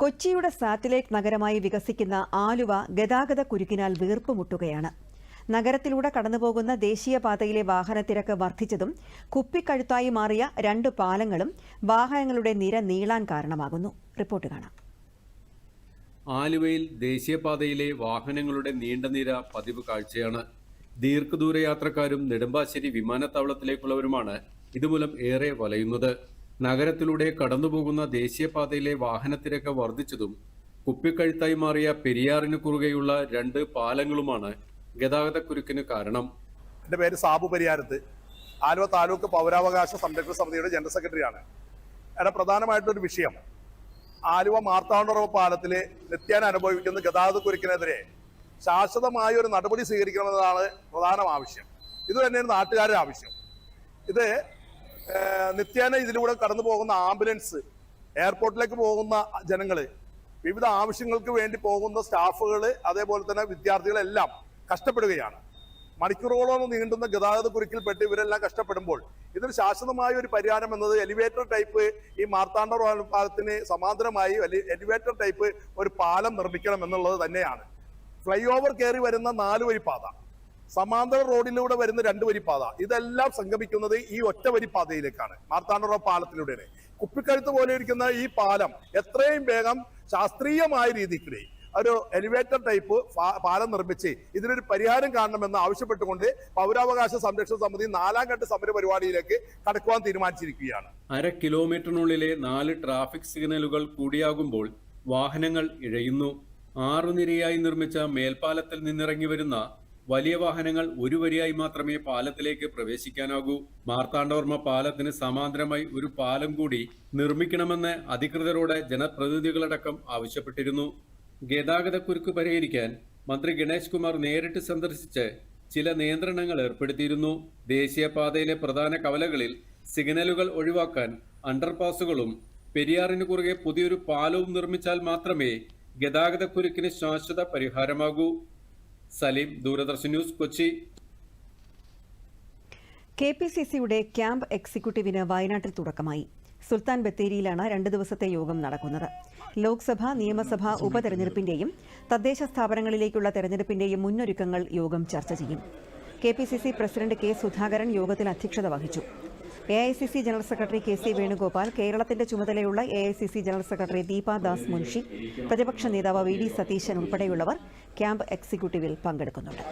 കൊച്ചിയുടെ സാറ്റലൈറ്റ് നഗരമായി വികസിക്കുന്ന ആലുവ ഗതാഗത കുരുക്കിനാൽ വീർപ്പുമുട്ടുകയാണ്. നഗരത്തിലൂടെ കടന്നുപോകുന്ന ദേശീയപാതയിലെ വാഹനത്തിരക്ക് വർദ്ധിച്ചതും കുപ്പിക്കഴുത്തായി മാറിയ രണ്ട് പാലങ്ങളും വാഹനങ്ങളുടെ നിര നീളാൻ കാരണമാകുന്നു. റിപ്പോർട്ട് കാണാം. ആലുവയിൽ ദേശീയപാതയിലെ വാഹനങ്ങളുടെ നീണ്ട നിര പതിവ് കാഴ്ചയാണ്. ദീർഘദൂര യാത്രക്കാരും നെടുമ്പാശ്ശേരി വിമാനത്താവളത്തിലേക്കുള്ളവരുമാണ് ഇതുമൂലം ഏറെ വലയുന്നത്. നഗരത്തിലൂടെ കടന്നുപോകുന്ന ദേശീയപാതയിലെ വാഹനത്തിരക്ക് വർദ്ധിച്ചതും കുപ്പിക്കഴുത്തായി മാറിയ പെരിയാറിന് കുറുകെയുള്ള രണ്ട് പാലങ്ങളുമാണ് ഗതാഗതക്കുരുക്കിന് കാരണം. എന്റെ പേര് സാബു പെരിയാരത്ത്. ആലുവ താലൂക്ക് പൗരാവകാശ സംരക്ഷണ സമിതിയുടെ ജനറൽ സെക്രട്ടറിയാണ്. ഇവിടെ പ്രധാനമായിട്ടൊരു വിഷയം. ആലുവ മാർത്താണ്ഡുറവ് പാലത്തിൽ നിത്യേന അനുഭവിക്കുന്ന ഗതാഗത കുരുക്കിനെതിരെ ശാശ്വതമായ ഒരു നടപടി സ്വീകരിക്കണമെന്നതാണ് പ്രധാന ആവശ്യം. ഇത് തന്നെയാണ് നാട്ടുകാരുടെ ആവശ്യം. ഇത് നിത്യേന ഇതിലൂടെ കടന്നു പോകുന്ന ആംബുലൻസ് എയർപോർട്ടിലേക്ക് പോകുന്ന ജനങ്ങൾ വിവിധ ആവശ്യങ്ങൾക്ക് വേണ്ടി പോകുന്ന സ്റ്റാഫുകൾ അതേപോലെ തന്നെ വിദ്യാർത്ഥികളെല്ലാം കഷ്ടപ്പെടുകയാണ്. മണിക്കൂറുകളോളം നീണ്ടുന്ന ഗതാഗത കുരുക്കിൽപ്പെട്ട് ഇവരെല്ലാം കഷ്ടപ്പെടുമ്പോൾ ഇതിന് ശാശ്വതമായ ഒരു പരിഹാരം എന്നത് എലിവേറ്റർ ടൈപ്പ് ഈ മാർത്താണ്ഡ പാലത്തിന് സമാന്തരമായി എലിവേറ്റർ ടൈപ്പ് ഒരു പാലം നിർമ്മിക്കണം എന്നുള്ളത് തന്നെയാണ്. ഫ്ലൈ ഓവർ കയറി വരുന്ന നാലുവരി പാത. സമാന്തര റോഡിലൂടെ വരുന്ന രണ്ടു വരി പാത ഇതെല്ലാം സംഗമിക്കുന്നത് ഈ ഒറ്റ വരി പാതയിലേക്കാണ് മാർത്താണ്ഡ പാലത്തിലൂടെയാണ്. കുപ്പിക്കഴുത്ത് പോലെ ഇരിക്കുന്ന ഈ പാലം എത്രയും വേഗം ശാസ്ത്രീയമായ രീതിക്ക് ഒരു എലിവേറ്റർ ടൈപ്പ് പാലം നിർമ്മിച്ച് ഇതിനൊരു പരിഹാരം കാണണമെന്ന് ആവശ്യപ്പെട്ടുകൊണ്ട് പൗരാവകാശ സംരക്ഷണ സമിതി നാലാം ഘട്ട സമര പരിപാടിയിലേക്ക് കടക്കുവാൻ തീരുമാനിച്ചിരിക്കുകയാണ്. അര കിലോമീറ്ററിനുള്ളിലെ നാല് ട്രാഫിക് സിഗ്നലുകൾ കൂടിയാകുമ്പോൾ വാഹനങ്ങൾ ഇഴയുന്നു. ആറുനിരയായി നിർമ്മിച്ച മേൽപ്പാലത്തിൽ നിന്നിറങ്ങി വരുന്ന വലിയ വാഹനങ്ങൾ ഒരു വരിയായി മാത്രമേ പാലത്തിലേക്ക് പ്രവേശിക്കാനാകൂ. മാർത്താണ്ഡവർമ്മ പാലത്തിന് സമാന്തരമായി ഒരു പാലം കൂടി നിർമ്മിക്കണമെന്ന് അധികൃതരോട് ജനപ്രതിനിധികളടക്കം ആവശ്യപ്പെട്ടിരുന്നു. ഗതാഗതക്കുരുക്ക് പരിഹരിക്കാൻ മന്ത്രി ഗണേഷ് കുമാർ നേരിട്ട് സന്ദർശിച്ച് ചില നിയന്ത്രണങ്ങൾ ഏർപ്പെടുത്തിയിരുന്നു. ദേശീയപാതയിലെ പ്രധാന കവലകളിൽ സിഗ്നലുകൾ ഒഴിവാക്കാൻ അണ്ടർപാസുകളും പെരിയാറിന് കുറുകെ പുതിയൊരു പാലവും നിർമ്മിച്ചാൽ മാത്രമേ ഗതാഗതക്കുരുക്കിന് ശാശ്വത പരിഹാരമാകൂ. Saleem Doordarshan news Kochi. K P C സിയുടെ ക്യാമ്പ് എക്സിക്യൂട്ടീവിന് വയനാട്ടിൽ തുടക്കമായി. സുൽത്താൻ ബത്തേരിയിലാണ് രണ്ട് ദിവസത്തെ യോഗം നടക്കുന്നത്. ലോക്സഭ നിയമസഭാ ഉപതെരഞ്ഞെടുപ്പിന്റെയും തദ്ദേശ സ്ഥാപനങ്ങളിലേക്കുള്ള തെരഞ്ഞെടുപ്പിന്റെയും മുന്നൊരുക്കങ്ങൾ യോഗം ചർച്ച ചെയ്യും. K P C C president K Sudhakaran യോഗത്തിൽ അധ്യക്ഷത വഹിച്ചു. A I C C general secretary K C Venugopal കേരളത്തിന്റെ ചുമതലയുള്ള A I C C general secretary Deepa Das Munshi പ്രതിപക്ഷ നേതാവ് വി ഡി സതീശൻ ഉൾപ്പെടെയുള്ളവർ ക്യാമ്പ് എക്സിക്യൂട്ടീവിൽ പങ്കെടുക്കുന്നുണ്ട്.